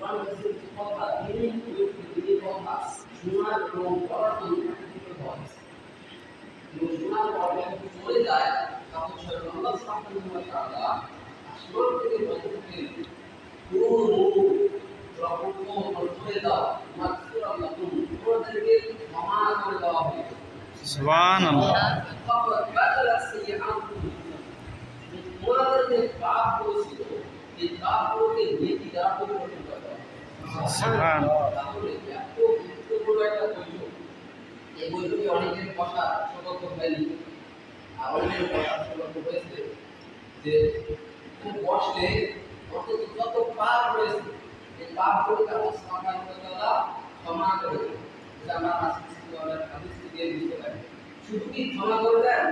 তাআলা থেকে বলতেন ও ক্ষমা করে যে পাপ করেছিল এই পাপগুলোকে নেকি দ্বারা পরিবর্তন করে দেওয়া এই পাপ রয়েছে করে শুধু কি ক্ষমা করে দেন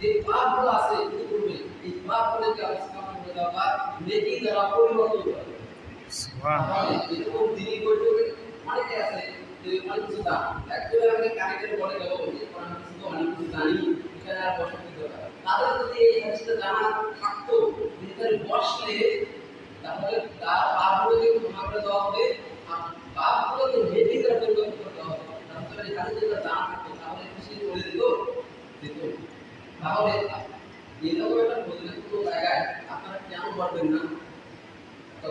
যে পাপগুলো আছে ইতিপূর্বে এই পাপগুলোকে আল্লাহ সুবহানাহু ওয়া তাআলা নেকি দ্বারা পরিবর্তন করে। তাদের যদি এই হাদিসটা জানা থাকতো ভিতরে বসলে তাহলে তার পাপগুলোকে ক্ষমা করে দেওয়া হবে আর পাপগুলোকে নেকি করে পরিবর্তন করতে হবে তাহলে এই হাদিসটা জানা থাকতো তাহলে সে করে দিত দিত তাহলে এরকম একটা পরিবর্তিত জায়গায় আপনারা কেন পারবেন না তো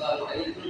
السلام عليكم